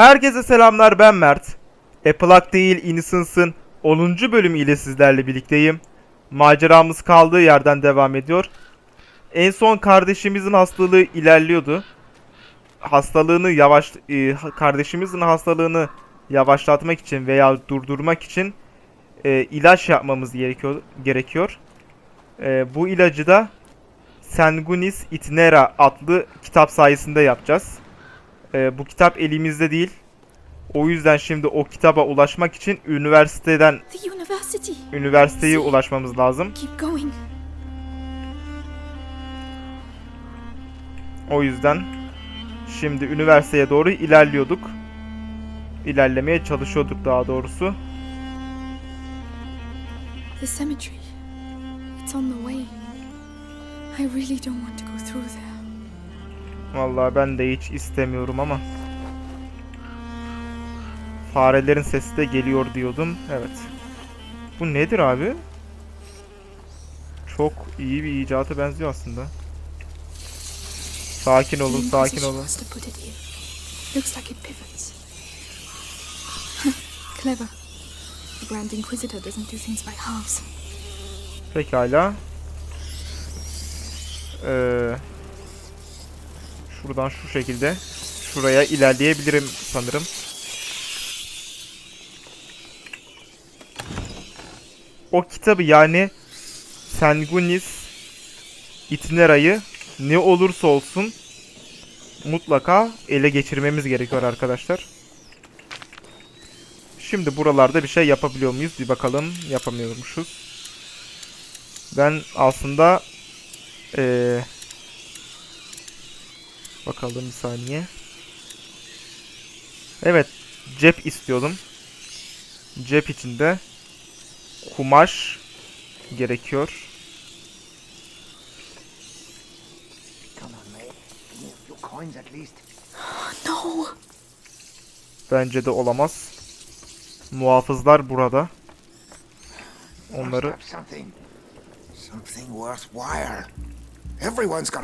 Herkese selamlar ben Mert. A değil Innocence'ın 10. bölümü ile sizlerle birlikteyim. Maceramız kaldığı yerden devam ediyor. En son kardeşimizin hastalığı ilerliyordu. Hastalığını yavaş e, kardeşimizin hastalığını yavaşlatmak için veya durdurmak için e, ilaç yapmamız gerekiyor. gerekiyor. E, bu ilacı da Sanguinis Itinera adlı kitap sayesinde yapacağız. Ee, bu kitap elimizde değil. O yüzden şimdi o kitaba ulaşmak için üniversiteden üniversiteye ulaşmamız lazım. O yüzden şimdi üniversiteye doğru ilerliyorduk. İlerlemeye çalışıyorduk daha doğrusu. The cemetery. It's on the way. I really don't want to go through there. Vallahi ben de hiç istemiyorum ama. Farelerin sesi de geliyor diyordum. Evet. Bu nedir abi? Çok iyi bir icata benziyor aslında. Sakin olun, sakin olun. must have put it here. Looks like it pivots. Clever. The Grand Inquisitor doesn't do things by halves. Pekala. Ee, şuradan şu şekilde şuraya ilerleyebilirim sanırım. O kitabı yani Sanguinis Itinera'yı ne olursa olsun mutlaka ele geçirmemiz gerekiyor arkadaşlar. Şimdi buralarda bir şey yapabiliyor muyuz? Bir bakalım. Yapamıyormuşuz. Ben aslında eee bakalım bir saniye. Evet, cep istiyordum. Cep içinde kumaş gerekiyor. Bence de olamaz. Muhafızlar burada. Onları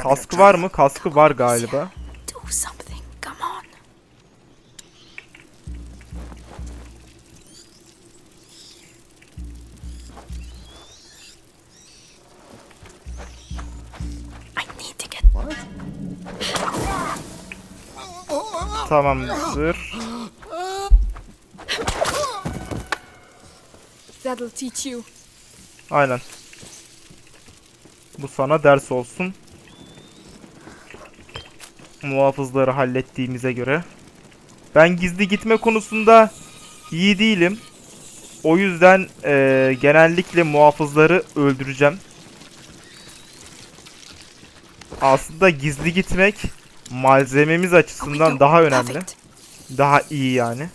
kaskı var mı? Kaskı var galiba. Do something. Come on. I need to get Tamamdır. That'll teach you. Aynen. Bu sana ders olsun. Muhafızları hallettiğimize göre. Ben gizli gitme konusunda iyi değilim. O yüzden eee, genellikle muhafızları öldüreceğim. Aslında gizli gitmek malzememiz açısından daha önemli. Daha iyi yani.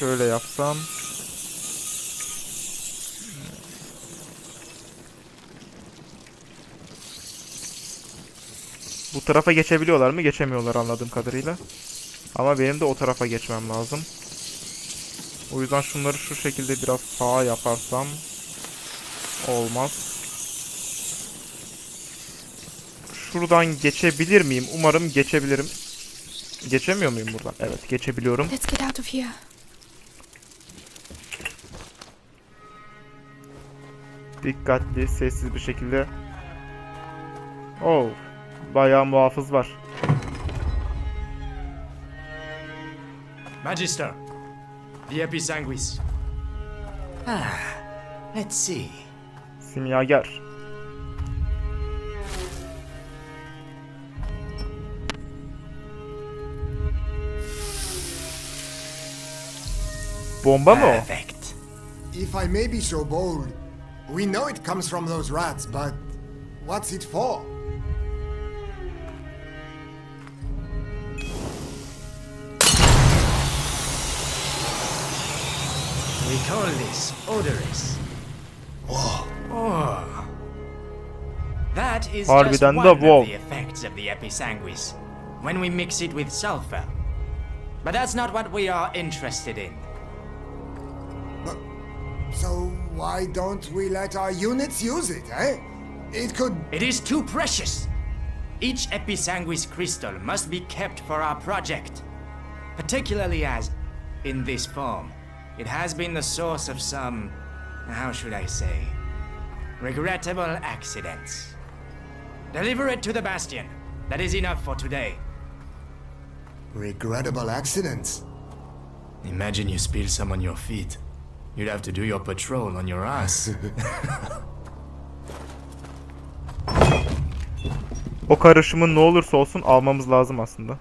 Şöyle yapsam. Bu tarafa geçebiliyorlar mı? Geçemiyorlar anladığım kadarıyla. Ama benim de o tarafa geçmem lazım. O yüzden şunları şu şekilde biraz sağa yaparsam olmaz. Şuradan geçebilir miyim? Umarım geçebilirim. Geçemiyor muyum buradan? Evet, geçebiliyorum. Let's get out of here. Dikkatli, sessiz bir şekilde. Oh, bayağı muhafız var. Magister, the Episanguis. Let's see. Simyager. Bomba mı o? Perfect. If I may be so bold, we know it comes from those rats, but what's it for? We call this odorous. Oh. oh. That is just one of the effects of the Episanguis when we mix it with sulfur. But that's not what we are interested in. But, so why don't we let our units use it, eh? It could It is too precious. Each Episanguis crystal must be kept for our project. Particularly as, in this form, it has been the source of some, how should I say, regrettable accidents. Deliver it to the Bastion. That is enough for today. regrettable accidents. Imagine you spill some on your feet. You'd have to do your patrol on your ass. O karışımın ne olursa olsun almamız lazım aslında.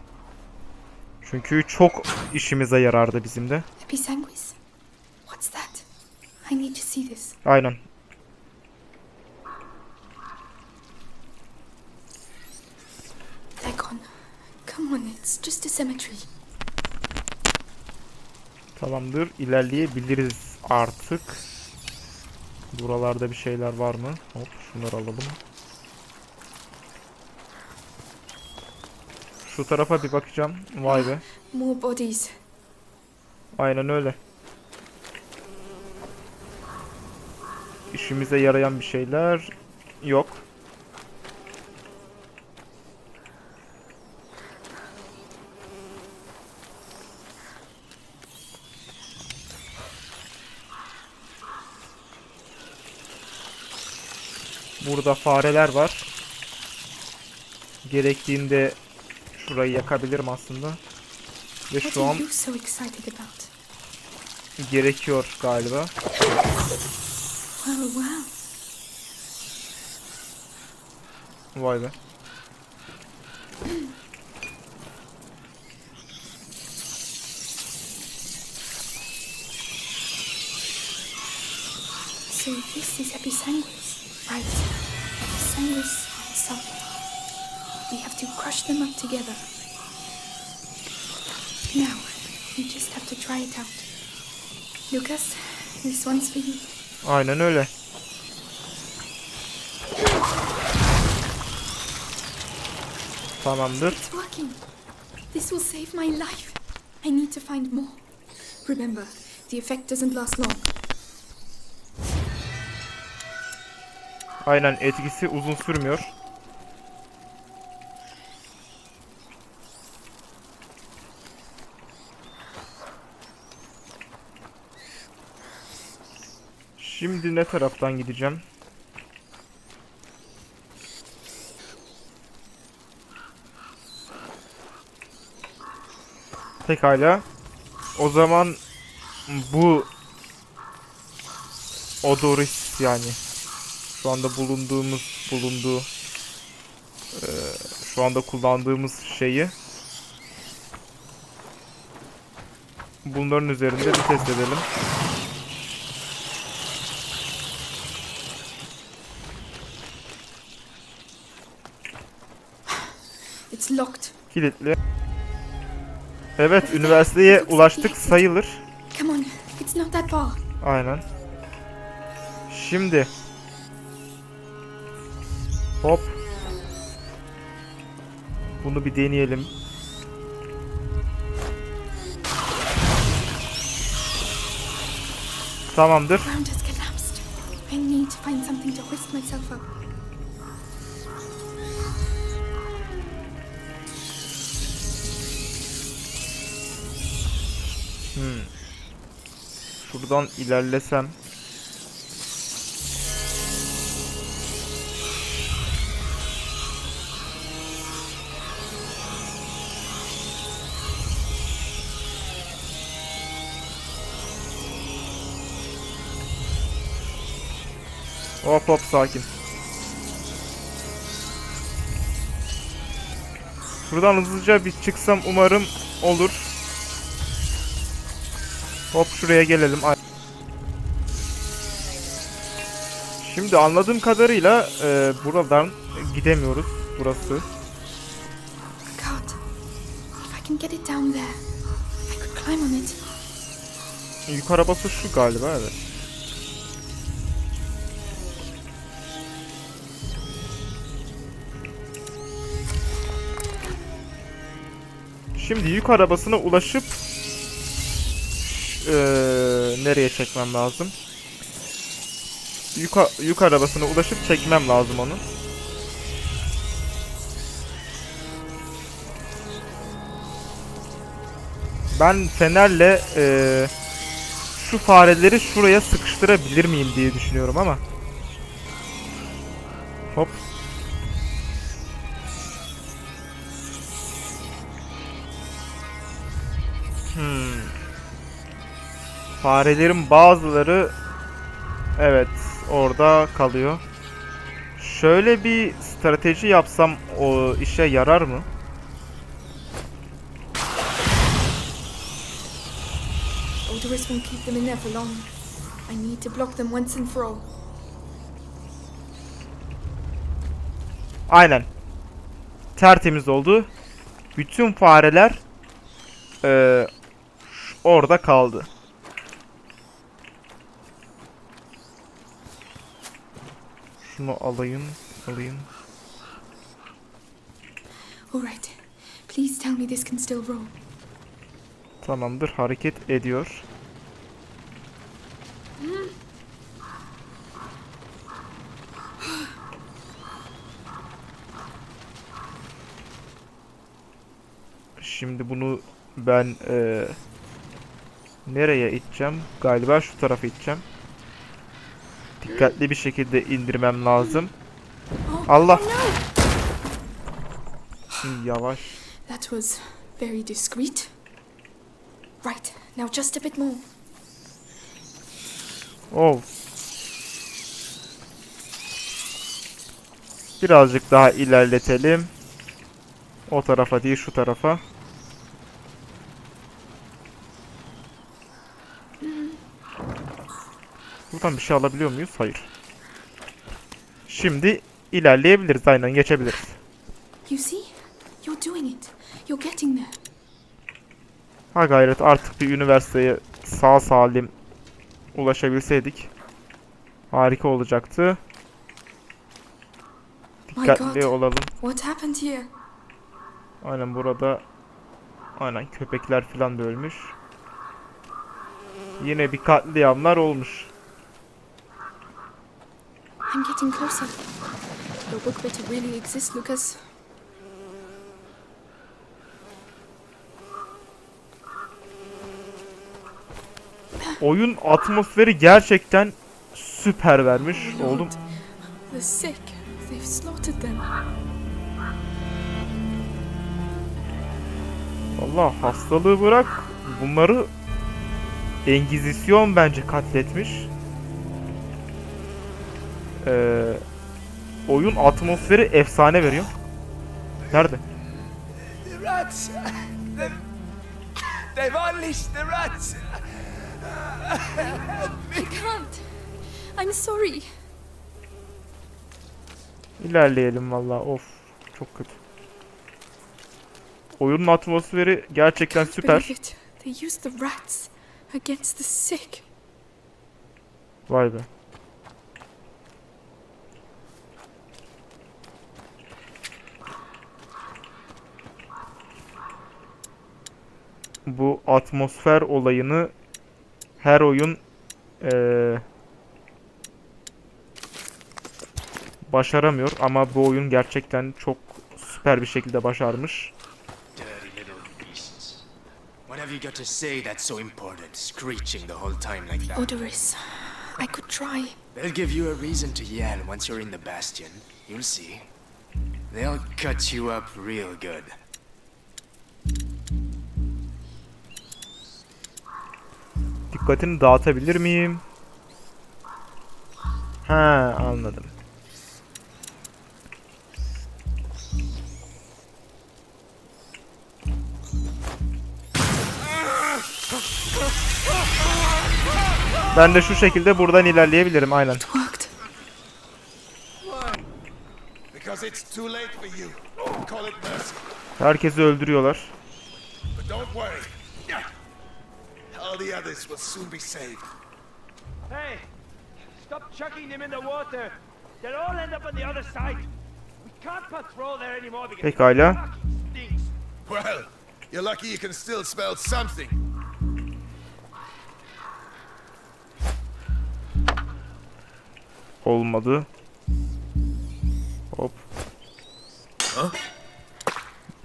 Çünkü çok işimize yarardı bizim de. Episanguis? What's that? I need to see this. Aynen. They're gone. Come on, it's just a cemetery. Tamamdır. İlerleyebiliriz artık. Buralarda bir şeyler var mı? Hop şunları alalım. Şu tarafa bir bakacağım. Vay be. More bodies. Aynen öyle. İşimize yarayan bir şeyler yok. Burada fareler var. Gerektiğinde şurayı yakabilirim aslında. Ve şu an gerekiyor galiba. Vay be. So this is Episanguis. Right. And Sulfur. We have to crush them up together. Now, we just have to try it out. Lucas, this one's for you. Aynen öyle. Tamamdır. It's working. This will save my life. I need to find more. Remember, the effect doesn't last long. Aynen etkisi uzun sürmüyor. Şimdi ne taraftan gideceğim? Pekala. O zaman bu Odoris yani şu anda bulunduğumuz bulunduğu eee, şu anda kullandığımız şeyi bunların üzerinde bir test edelim. It's locked. Kilitli. Evet, üniversiteye ulaştık sayılır. Aynen. Şimdi. Hop. Bunu bir deneyelim. Tamamdır. Ground has collapsed. Hop hop sakin. Şuradan hızlıca bir çıksam umarım olur. Hop şuraya gelelim. Şimdi anladığım kadarıyla e, buradan gidemiyoruz. Burası. Cart. If I can get Şimdi yük arabasına ulaşıp eee, nereye çekmem lazım? yük, yük arabasına ulaşıp çekmem lazım onu. Ben fenerle eee, şu fareleri şuraya sıkıştırabilir miyim diye düşünüyorum ama. Hop. Farelerin bazıları evet orada kalıyor. Şöyle bir strateji yapsam o işe yarar mı? Odorous won't keep them in there for long. I need to block them once and for all. Aynen. Tertemiz oldu. Bütün fareler ş- orada kaldı. Şunu alayım, alayım. Alright. Please tell me this can still roll. Tamamdır, hareket ediyor. Şimdi bunu ben eee, nereye iteceğim? Galiba şu tarafa iteceğim. Dikkatli bir şekilde indirmem lazım. Allah. no! Yavaş. That was very discreet. Right, now just a bit more. Oh. Birazcık daha ilerletelim. O tarafa değil şu tarafa. Buradan bir şey alabiliyor muyuz? Hayır. Şimdi ilerleyebiliriz. Aynen geçebiliriz. You see? You're doing it. You're getting there. Ha gayret artık bir üniversiteye sağ salim ulaşabilseydik harika olacaktı. Dikkatli olalım. What happened here? Aynen burada aynen köpekler falan da ölmüş. Yine bir katliamlar olmuş. Getting closer. Your book better really exist, Lucas. Oyun atmosferi gerçekten süper vermiş oğlum. The sick. They've slaughtered them. Allah hastalığı bırak. Bunları Engizisyon bence katletmiş. Ee, oyun atmosferi efsane veriyor. Nerede? The rats! They've, they've unleashed the rats! I can't. I'm sorry. İlerleyelim valla. Of. Çok kötü. Oyunun atmosferi gerçekten süper. They used the rats against the sick. Vay be. Bu atmosfer olayını her oyun eee, başaramıyor ama bu oyun gerçekten çok süper bir şekilde başarmış. What have you got to say that's so important, screeching the whole time like that? Odorous. I could try. They'll give you a reason to yell once you're in the bastion. You'll see. They'll cut you up real good. Dikkatini dağıtabilir miyim? Ha anladım. Ben de şu şekilde buradan ilerleyebilirim aynen. Worked. Because All the others will soon be saved. Hey, stop chucking them in the water. They'll all end up on the other side. We can't patrol there anymore because Pekala. Well, you're lucky you can still smell something. Olmadı. Hop.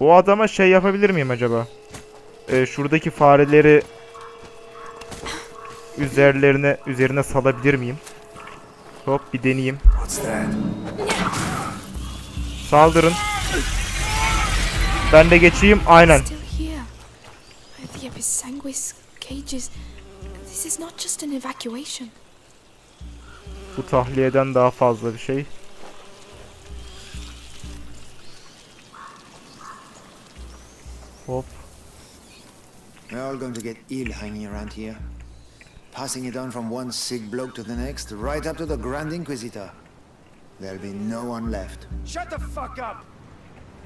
Bu adama şey yapabilir miyim acaba? Ee, şuradaki fareleri üzerlerine üzerine salabilir miyim? Hop bir deneyeyim. Saldırın. Ben de geçeyim. Aynen. Still here. The Episanguis cages. This is not just an evacuation. Bu tahliyeden daha fazla bir şey. Hop. We're all going to get ill hanging around here. Passing it on from one sick bloke to the next, right up to the Grand Inquisitor. There'll be no one left. Shut the fuck up!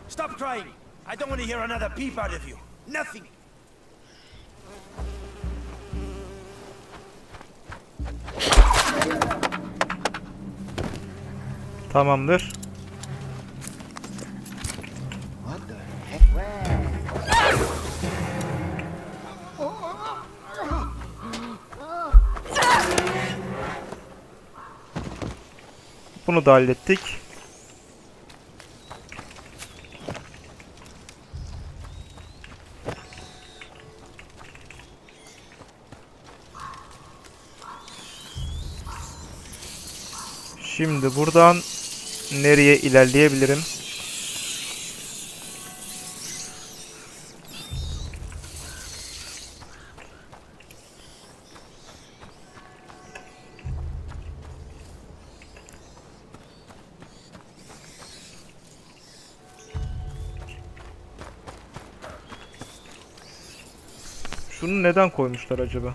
Stop crying! I don't want to hear another peep out of you. Nothing! Tamamdır. Bunu da hallettik. Şimdi buradan nereye ilerleyebilirim? Şunu neden koymuşlar acaba?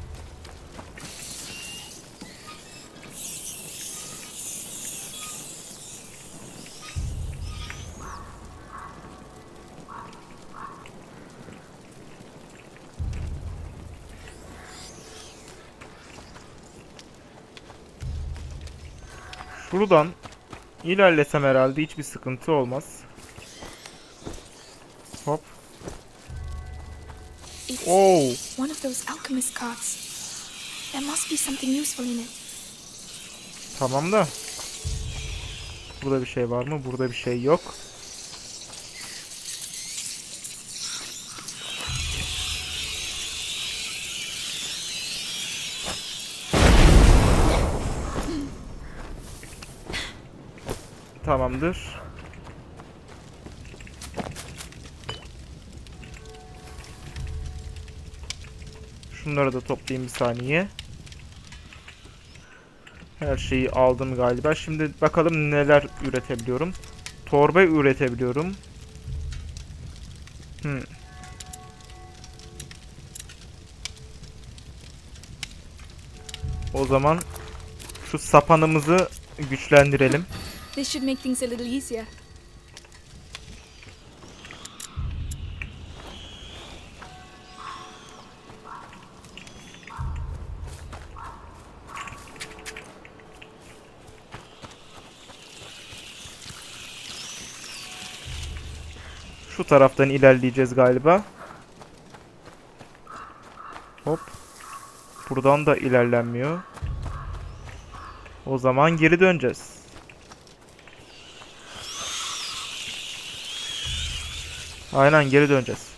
Şuradan ilerlesem herhalde hiçbir sıkıntı olmaz. Hop. One of those alchemist cards. There must be something useful in it. Tamam da. Burada bir şey var mı? Burada bir şey yok. Tamamdır. Şunları da toplayayım bir saniye. Her şeyi aldım galiba. Şimdi bakalım neler üretebiliyorum. Torba üretebiliyorum. Hmm. O zaman şu sapanımızı güçlendirelim. This should make things a little easier. Taraftan ilerleyeceğiz galiba. Hop. Buradan da ilerlenmiyor. O zaman geri döneceğiz. Aynen geri döneceğiz.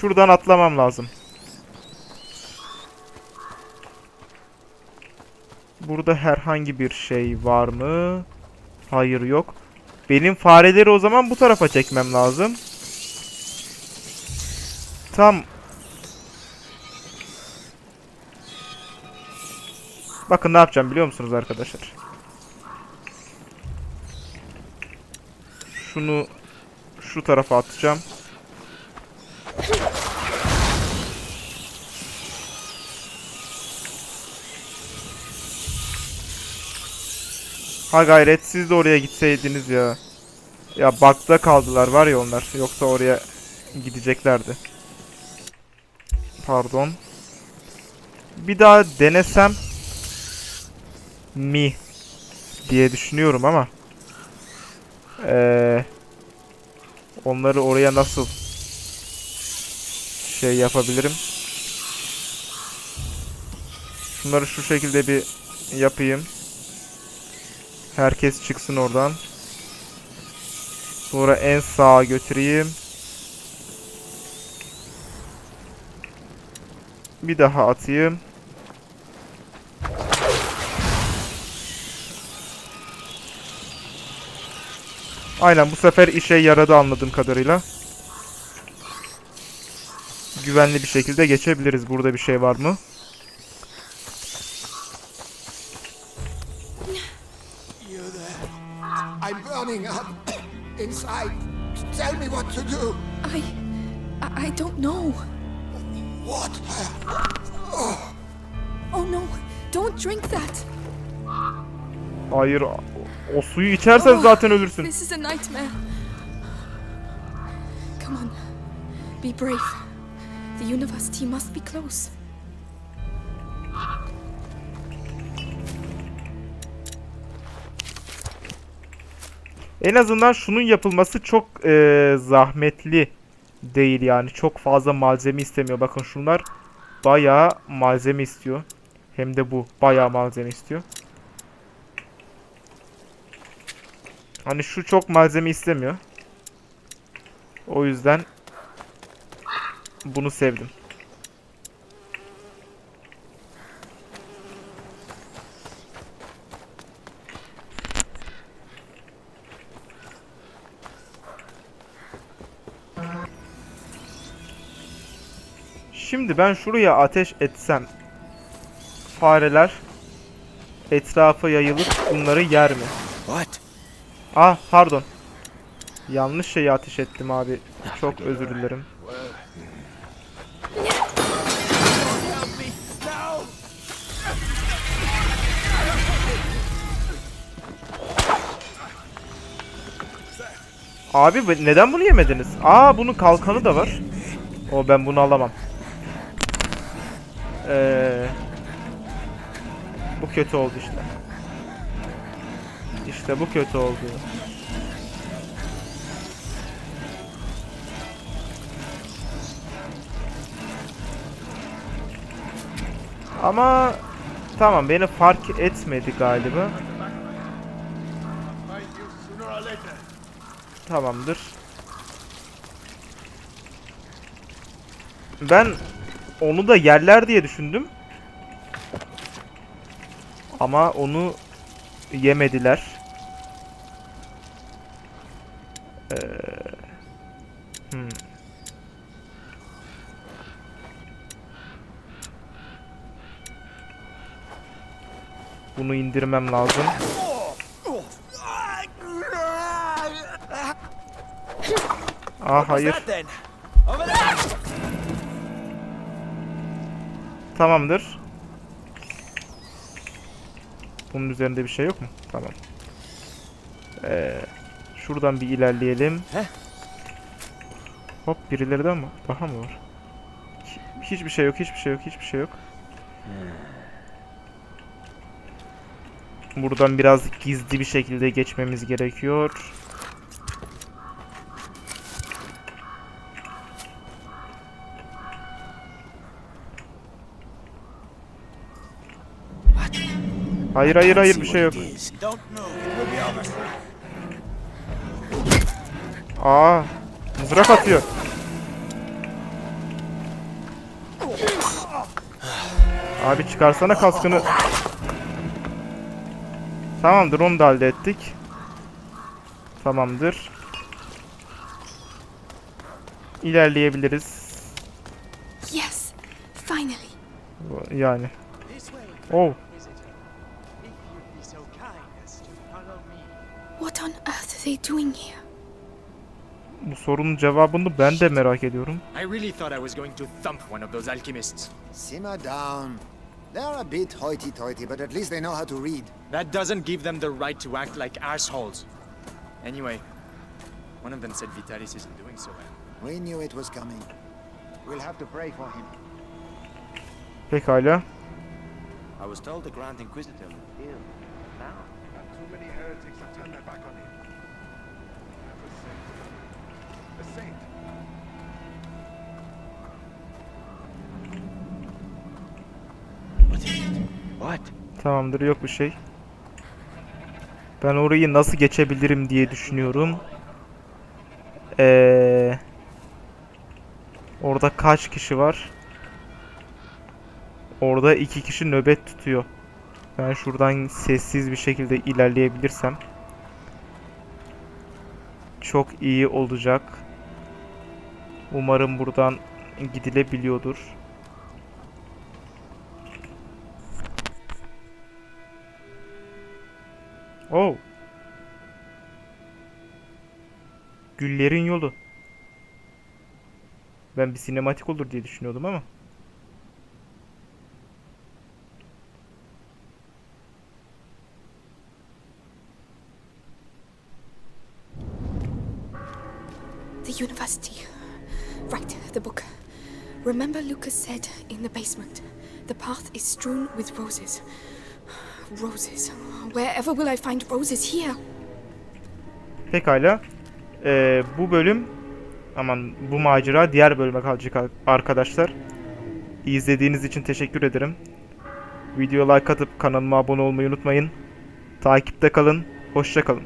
Şuradan atlamam lazım. Burada herhangi bir şey var mı? Hayır yok. Benim fareleri o zaman bu tarafa çekmem lazım. Tam Bakın ne yapacağım biliyor musunuz arkadaşlar? Şunu şu tarafa atacağım. Ha gayret siz de oraya gitseydiniz ya. Ya bakta kaldılar var ya onlar. Yoksa oraya gideceklerdi. Pardon. Bir daha denesem mi? diye düşünüyorum ama eee, onları oraya nasıl şey yapabilirim? Şunları şu şekilde bir yapayım. Herkes çıksın oradan. Sonra en sağa götüreyim. Bir daha atayım. Aynen bu sefer işe yaradı anladığım kadarıyla. Güvenli bir şekilde geçebiliriz. Burada bir şey var mı? I'm burning up inside. Tell me what to do. I. I, don't know. What? Oh no, don't drink that. Hayır. O suyu içersen Oh, zaten ölürsün. This is a nightmare. Come on. Be brave. The university must be close. En azından şunun yapılması çok eee, zahmetli değil yani. Çok fazla malzeme istemiyor. Bakın şunlar bayağı malzeme istiyor. Hem de bu bayağı malzeme istiyor. Hani şu çok malzeme istemiyor. O yüzden bunu sevdim. Şimdi ben şuraya ateş etsem fareler etrafa yayılıp bunları yer mi? What? Ah pardon. Yanlış şeyi ateş ettim abi. Çok özür dilerim. Abi neden bunu yemediniz? Aa bunun kalkanı da var. O ben bunu alamam. Ee, bu kötü oldu işte. İşte bu kötü oldu. Ama tamam beni fark etmedi galiba. Tamamdır. Ben onu da yerler diye düşündüm. Ama onu yemediler. Ee, hmm. Bunu indirmem lazım. Aa hayır. Tamamdır. Bunun üzerinde bir şey yok mu? Tamam. Ee, şuradan bir ilerleyelim. Hop birileri de mi? Daha mı var? Hi- Hiçbir şey yok, hiçbir şey yok, hiçbir şey yok. Buradan biraz gizli bir şekilde geçmemiz gerekiyor. Hayır hayır hayır bir şey yok. Aa, mızrak atıyor. Abi çıkarsana kaskını. Tamamdır onu da hallettik. Tamamdır. İlerleyebiliriz. Yes, finally. Yani. Oh. They doing here? Bu sorunun cevabını ben de merak ediyorum. I really thought I was going to thump one of those alchemists. Simmer down. They're a bit hoity-toity, but at least they know how to read. That doesn't give them the right to act like assholes. Anyway, one of them said Vitalis isn't doing so well. We knew it was coming. We'll have to pray for him. Pekala. I was told the Grand Inquisitor was ill. Now, Not too many back on him. As a saint. A Tamamdır yok bir şey. Ben orayı nasıl geçebilirim diye düşünüyorum. Ee, orada kaç kişi var? Orada iki kişi nöbet tutuyor. Ben şuradan sessiz bir şekilde ilerleyebilirsem çok iyi olacak. Umarım buradan gidilebiliyordur. Oh. Güllerin yolu. Ben bir sinematik olur diye düşünüyordum ama. The university. The book. Remember Lucas said in the basement, the path is strewn with roses. Roses. Wherever will I find roses here? Pekala. Ee, bu bölüm aman bu macera diğer bölüme kalacak ar- arkadaşlar. İzlediğiniz için teşekkür ederim. Videoya like atıp kanalıma abone olmayı unutmayın. Takipte kalın. Hoşça kalın.